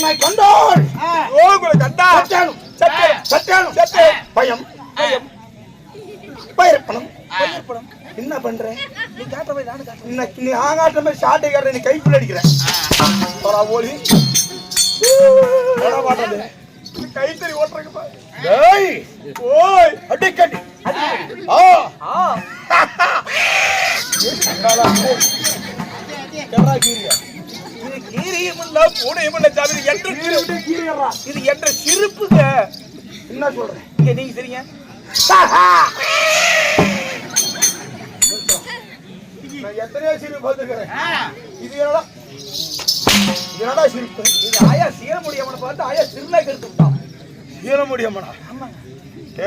என்னை கண்டால். ஓகுல கண்டா சத்தியானும். சத்தியானும். சத்தியானும். சத்திய பயம். பயம். பயிர்ப்பணம். பயிர்ப்பணம். என்ன பண்ற? நீ காட்டுற போய் நானும் காட்டுறேன். நீ ஆங்காட்ட மாதிரி ஷாட்டை காட்டுற நீ கைப்பில் அடிக்கிற போடா ஓலி. போடா மாட்டாது கைத்தறி ஓட்டுறக்கு பாரு ஏய். ஓய். அடிக்கடி. ஆ. ஆ. கீரியா? கீரியும் இல்ல பூனையும் இல்ல சாமி இது என்ற இது என்ற சிரிப்புங்க என்ன சொல்ற இங்க நீங்க சரிங்க? நான் எத்தனையோ சிரிப்பு பார்த்துக்கிறேன் இது என்னடா? இது என்னடா சிரிப்பு இது ஆயா சீர முடியாம பார்த்து ஆயா திருநா கெடுத்து விட்டான் ஈர முடியுமாடா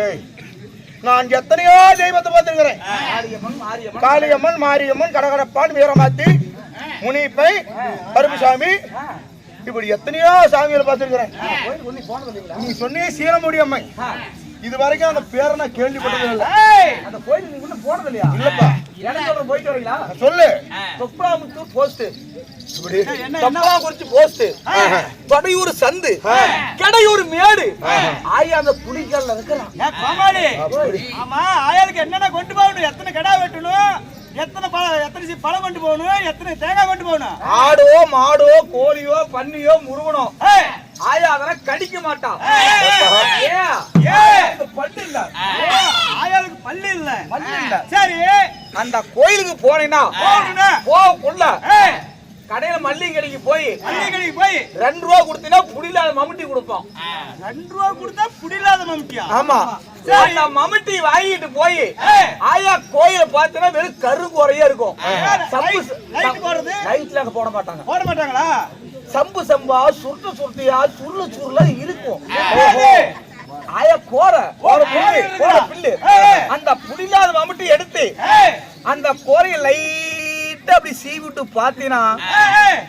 ஏய் நான் எத்தனையோ தெய்வத்தை மாரியம்மன். காளியம்மன் மாரியம்மன் கடகடப்பான் வீரமாத்தி முனிப்பை கருப்புசாமி இப்படி எத்தனையோ சாமிகளை பார்த்துருக்கிறேன். நீ சொன்னே சீரமுடி அம்மை. இது வரைக்கும் அந்த பேரை நான் கேள்விப்பட்டது இல்லை. அந்த கோயிலுக்கு நீங்க இன்னும் போனது இல்லையா இல்லப்பா எனக்கு சொல்ற போயிட்டு வரீங்களா? சொல்லு. தொப்ராமுத்தூர் போஸ்ட் இப்படி தொப்ராங்குறிச்சி போஸ்ட் தொடையூர் சந்து. கடையூர் மேடு. ஆயா அந்த புலிகள்ல இருக்கிறான். ஆமா ஆயாளுக்கு என்னென்ன கொண்டு போகணும்? எத்தனை கடா வெட்டணும்? எத்தனை பழம் எத்தனை பழம் கொண்டு போகணும்? எத்தனை தேங்காய் கொண்டு போகணும்? ஆடோ மாடோ கோழியோ பன்னியோ முருகனோ. ஆயா அதெல்லாம் கடிக்க மாட்டான் பல்லு இல்ல. ஓ, ஆயாளுக்கு பல்லு இல்ல. பல்லு இல்ல. சரி. அந்த கோயிலுக்கு போனீங்கன்னா போகக்குள்ள கடையில மல்லிகை கடைக்கு போய் பள்ளிக்கடைக்கு போய் ரெண்டு ரூபா கொடுத்தீங்கன்னா புடியில மம்முட்டி கொடுப்போம். ரெண்டு ரூபா கொடுத்தா புடியில்லாத மம்மிட்டியா? ஆமா. சரி. மம்முட்டி வாங்கிட்டு போய். ஆயா கோயில பார்த்தீங்கன்னா வெறும் கரு குறையே இருக்கும். சம்பு? லைட்ல அங்க போட மாட்டாங்க. போட மாட்டாங்களா? சம்பு சம்பா சுருட்டு சுருட்டியா சுருளு சுருளா இருக்கும். ஆயா கோர கோர புல்லு. அந்த புடிலாத மம்முட்டி எடுத்து அந்த கோரைய லைட்டா அப்படி சீவிட்டு ஏய்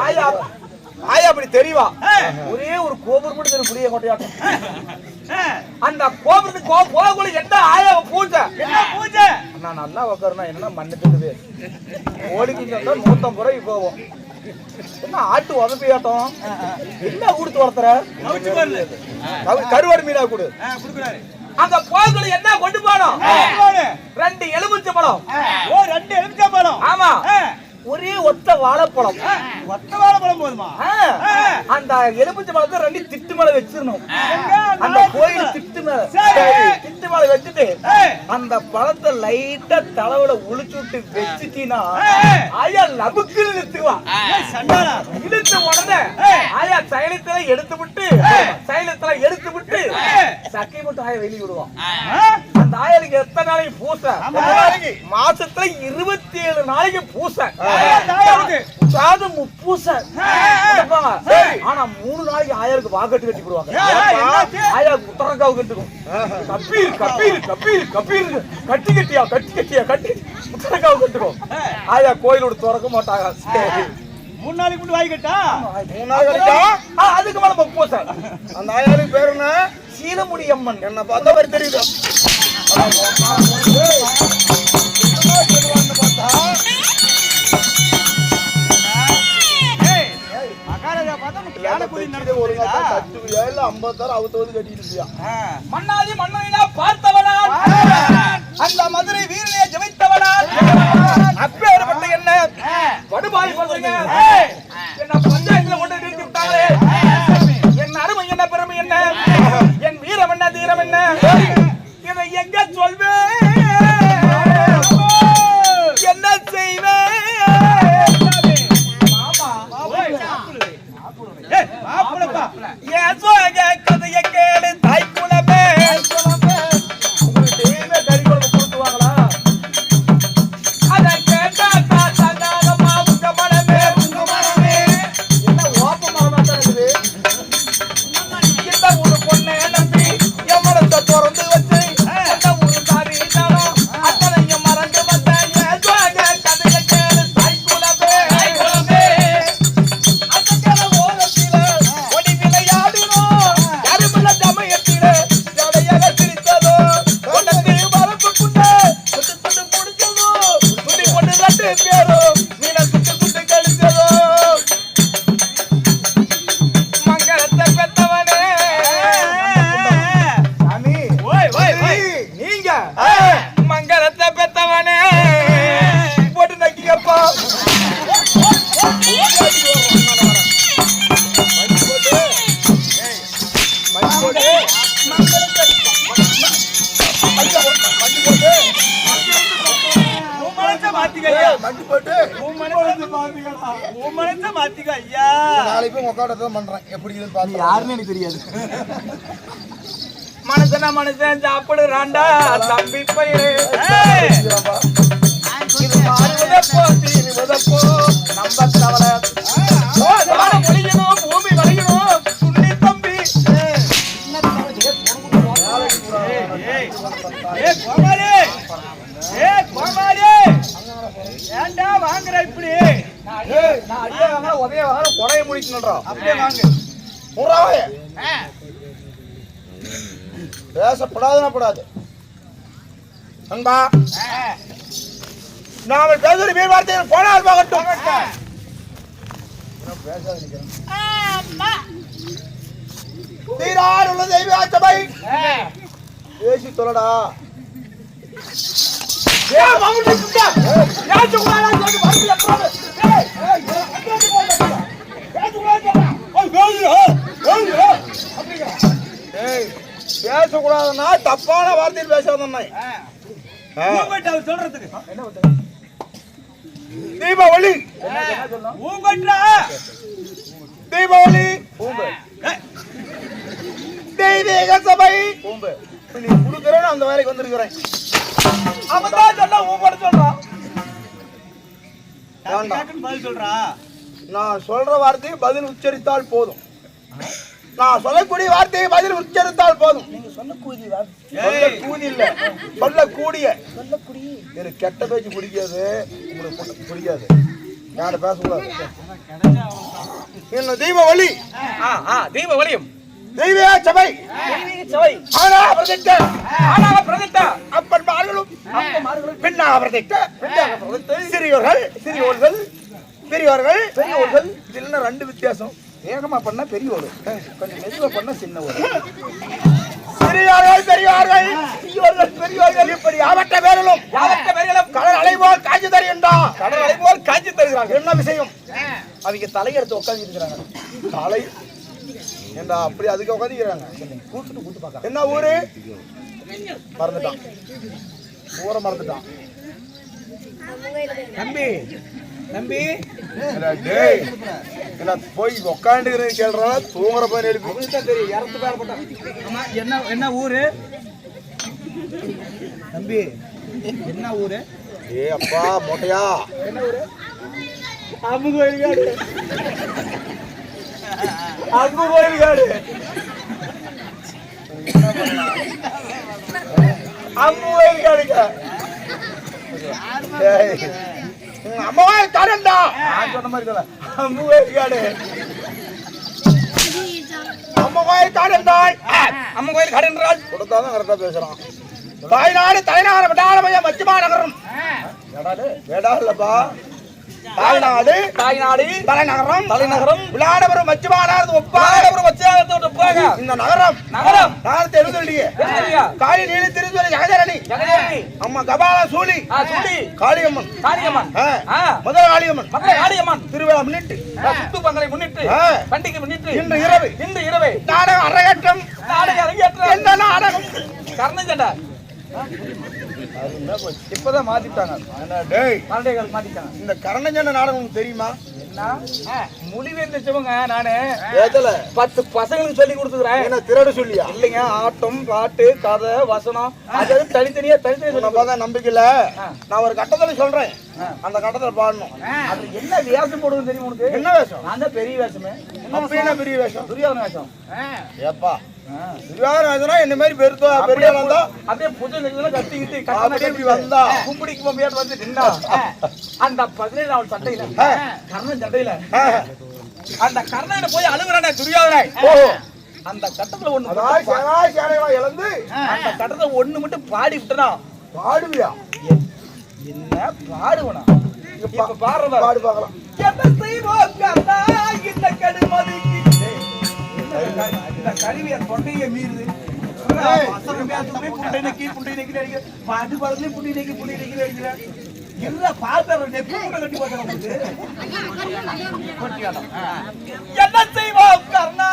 ஆயா ஆயா அப்படி தெரியவா. ஒரே ஒரு கோபுரம் மட்டும் தெரியும் புளிய கொட்டையாட்டம். அந்த கோபுரத்துக்கு கோ- போகக்குள்ள என்ன ஆயாவை பூஜை என்ன பூஜை நான் நல்லா உட்காருனா என்ன மண்ணு திட்டுது கோழிக்கு சொன்னா நூத்தம்பது ரூபாய்க்கு போவோம். என்ன ஆட்டு உதப்பி ஆட்டம் என்ன கொடுத்து வளர்த்துற? கருவாடு மீனா கொடு. அந்த போகக்குள்ள என்ன கொண்டு போனோம். ரெண்டு எலுமிச்சை பழம். ஓ ரெண்டு எலுமிச்சா பழம். ஆமா. ஒரே ஒத்த வாழைப்பழம். ஒத்த வாழைப்பழம் போதுமா? அந்த எலுமிச்சை பழத்தை ரெண்டு திட்டு மேல வச்சிடணும்? அந்த. கோயில் திட்டு மேல. திட்டு மேல வச்சுட்டு அந்த பழத்தை லைட்டா தலைவுல உளிச்சு விட்டு வச்சுட்டீங்கன்னா. ஆயா ஏய், சண்டாளா? இழுத்த உடனே. ஆயா சைலத்துல எடுத்து விட்டு சைலத்துல எடுத்து விட்டு. சக்கை மட்டும் ஆயா வெளிய விடுவான் ஆயாளுக்கு எத்தனை நாளைக்கு பூச? மாசத்துல இருபத்தி ஏழு நாளைக்கு பூச. தாயாருக்கு. அதாவது முப்பூச. ஆனா மூணு நாளைக்கு ஆயாருக்கு வாக்கட்டு கட்டி போடுவாங்க? ஆயாவுக்கு உத்தரங்காவு கட்டுக்கும். கப்பீர் கப்பீர் கப்பீர் கப்பீர். கட்டி கட்டியா கட்டி கட்டியா கட்டி. உத்தரங்காவு கட்டுக்கும். ஏய். ஆயா கோயிலோட திறக்க மாட்டாங்க. சரி. மூணு நாளைக்கு முன்னாடி வாங்கிட்டா மூணு நாள் ஆ, அதுக்கு மேல முப்பூச அந்த ஆயாளுக்கு பேர் என்ன? சீலமுடி அம்மன் என்ன பார்த்தா மாதிரி தெரியுது. அந்த மதுரை வீரனைய ஜெயித்தவனா அப்பேற்பட்ட என்ன? படுபாய் பண்றீங்க இதை எங்க சொல்வேன்? என்ன செய்வேன்? மனசை மாத்திக்க ஐயா. நாளைக்கு போய் உக்காட தான் பண்றேன். எப்படி இதுன்னு பாத்து யாருன்னு எனக்கு தெரியாது. மனுஷன மனுஷன் சாப்பிடுறான்டா தம்பி நம்ம பூமி வளையணும் சுண்ணி கோமாளி. ஏன்டா வாங்குற இப்படி? நான் அடியே வாங்க. உதய வாங்க கொடைய முடிக்கணும்ன்றா அப்படியே வாங்கு முறாவே பேசப்படாதுன்னா படாது. நண்பா நாமல் பேசுகிற வீர் வார்த்தைகள் போனால் போகட்டும். தீரார் உள்ள தெய்வ பேசி தொலடா. ஏன் ஏய், பேசக்கூடாதுன்னா தப்பான வார்த்தையில் பேசாதண்ணா சொல்றதுக்கு தீபாவளி தீபாவளி தெய்வீக சபை நீ அந்த வேலைக்கு வந்திருக்கிறேன் அவன் தான் சொன்னா உன் கூட சொல்றான் வேண்டாம். கேக்குன்னு பதில் சொல்றா நான் சொல்ற வார்த்தையை பதில் உச்சரித்தால் போதும் நான் சொல்லக்கூடிய வார்த்தையை பதில் உச்சரித்தால் போதும் நீங்க சொல்லக்கூடிய சொல்ல கூதி இல்ல சொல்லக்கூடிய எனக்கு கெட்ட பேச்சு பிடிக்காது உங்களுக்கு பிடி- பிடிக்காது யார பேசக்கூடாது என்ன தீபாவளி ஆ ஆ தீப ஒளியும் தெய்வ சபை. ஆனா பிரதிட்ட ஆனா பிரதிட்டா. அப்பன்மார்களும் பெண்ணாக பிரதிட்ட சிறியோர்கள் சிறியோர்கள் பெரியோர்கள் பெரியோர்கள். இதுல என்ன ரெண்டு வித்தியாசம்? வேகமா பண்ணா பெரியவர் கொஞ்சம் மெதுவா பண்ணா சின்னவர். சிறியோர்கள் பெரியோர்கள் சிறியோர்கள் பெரியோர்கள் இப்படி ஆவட்ட பேரலும் யாவற்ற பேர்களும் கடல் அலைவோல் காட்சி தருகின்றா. கடல் அலை போல் தருகிறாங்க என்ன விஷயம்? அவங்க தலையெடுத்து உட்காந்து இருக்கிறாங்க. தலை ஏண்டா அப்படி அதுக்கு உட்காந்துக்கிறாங்க? கூப்பிட்டு கூட்டு பார்க்க என்ன ஊரு? மறந்துட்டான். ஊரை மறந்துட்டான். தம்பி தம்பி. இல்ல, டேய் இல்ல போய் உட்காந்துக்கிறேன் கேள்றா? தூங்குற போய் எழுப்பி. தெரியும் இறந்து பேரப்பட்டான் என்ன என்ன ஊரு? தம்பி என்ன ஊரு? ஏ அப்பா மொட்டையா? என்ன ஊரு? அம்மு கோயில் காடு அம்மு கோயில் காடு அம்மு வயல் காடுங்க டேய், உங்க அம்மாவே? காடண்டா நான் சொன்ன மாதிரி சொல்ல அம்மு வயல் காடு அம்மா வயல் காடண்டாய் அம்மன் கோயில் காடு என்றால் கொடுத்தாதான் கரெக்டா பேசுறான். தாய்நாடு தலைநகரம் விடாலமைய மச்சிமா நகரம். வேடா இல்லப்பா. தாய்நாடு தாய்நாடு தலைநகரம் தலைநகரம் விளையாடபுரம் மச்சிமா நகரம் ஒப்பா பாரபுரம் வச்சாகத்தோட்டு போங்க இந்த நகரம் நகரம். நகரத்தை எழுதுடியே தெரியா காளி நீலி திருச்சுவரி ஜெகதரணி ஜெகதேவி அம்மா கபால சூலி. சுடி காளியம்மன். காளியம்மன். முதல் காளியம்மன். மதுரை காளியம்மன். திருவிழா முன்னிட்டு. சுத்து பங்களை முன்னிட்டு. பண்டிகை முன்னிட்டு. இன்று இரவு. இன்று இரவே. நாடகம் அரங்கேற்றம். நாடக அரங்கேற்றம். என்ன நாடகம்? கர்ணஞ்சண்டா இப்பதான் மாத்திட்டாங்க. மரடைகள் மாத்திட்டாங்க. இந்த கரணஞ்சண்ட நாடகம் உனக்கு தெரியுமா? என்ன? மொழிபெயர்ந்த சிவங்க நானு. ஏதல பத்து பசங்களுக்கு சொல்லி கொடுத்துக்கிறேன். என்ன திருட சொல்லியா? இல்லைங்க ஆட்டம் பாட்டு கதை வசனம் அது தனித்தனியா தனித்தனியா சொல்லி நம்ம தான் நம்பிக்கை இல்ல. நான் ஒரு கட்டத்துல சொல்றேன். அந்த கட்டத்துல பாடணும். அது என்ன வேஷம் போடுவது தெரியும் உனக்கு? என்ன வேஷம்? நான் தான் பெரிய வேஷமே. அப்படி என்ன பெரிய வேஷம்? துரியோதன வேஷம். ஏப்பா. துரியோதன வேஷம்னா என்ன மாதிரி பெருத்தா பெரிய இருந்தா அப்படியே புது நெல்லுல கத்திக்கிட்டு அப்படியே இப்படி வந்தா. கும்பிடிக்கு போம்பியாட்டு வந்து நின்னா? அந்த பதினேழாவது சட்டையில ஆ. கர்ணன் சட்டையில ஆ. அந்த கர்ணனை போய் அழுகுறானே துரியோதனை. அந்த கட்டத்துல ஒண்ணு இழந்து? அந்த கட்டத்துல ஒண்ணு மட்டும் பாடி விட்டனா? பாடுவியா? என்ன பாடுவனா? இப்ப பாடுறதா? பாடு பார்க்கலாம் என்ன செய்வோம் கருவி தொண்டையை மீறுது வசனம் பேசுறதுலயும் புண்டை நக்கி. பாட்டு நக்கி, புண்டை நக்கி அடிக்கிற. இல்ல, நெப்பு மூட்டை கட்டி. கொட்டியாட்டம். என்ன செய்வோம் கர்ணா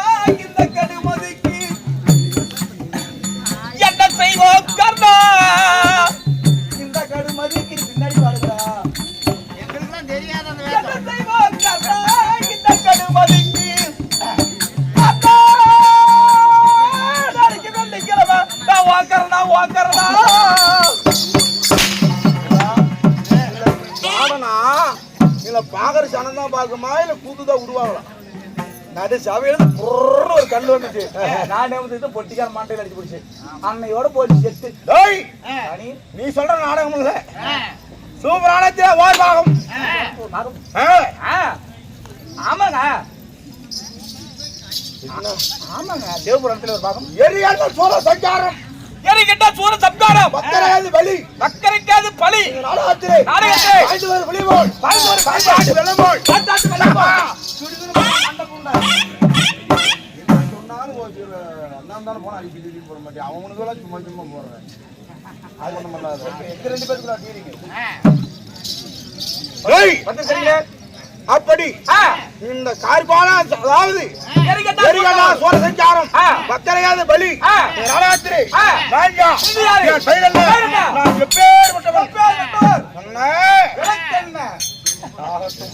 பாக்குற சனம் தான் பாக்குமா இல்ல கூத்துதான் உருவாகலாம் நடு சபையில புர்ன்னு ஒரு கல் வந்துச்சு நான் வந்து இது பொட்டிக்கார மாட்டையில அடிச்சு பிடிச்சு அன்னையோட போய் செத்து டேய் நீ சொல்ற நாடகம் இல்ல சூப்பரான ஓர் பாகம் நாகம். ஆ. ஆ, ஆமாங்க ஆமாங்க தேவபுரத்துல ஒரு பாகம் எரியாட்ட சோழ சஞ்சாரம் எரிகிட்ட சூர சப்காரம். பக்கரையாது பலி வக்கரைக்காது பலி நாடகத்திலே நாடகத்திலே. பாய்ந்து வரும் வெளிவோல் பாய்ந்து வரும் பாய்ந்து வெள்ளமோல். போட மாட்டேன் அவனுக்கெல்லாம் சும்மா சும்மா போடுறேன் அது ஒண்ணும் பண்ணாது ரெண்டு பேருக்கு. அப்படி இந்த கார்பான அதாவது சோர சஞ்சாரம் பக்தரையாத பலி. ராஜாத்திரி ராஜா சைலல்ல நான் எப்பேர் விட்டவன். அண்ணே ஆகட்டும்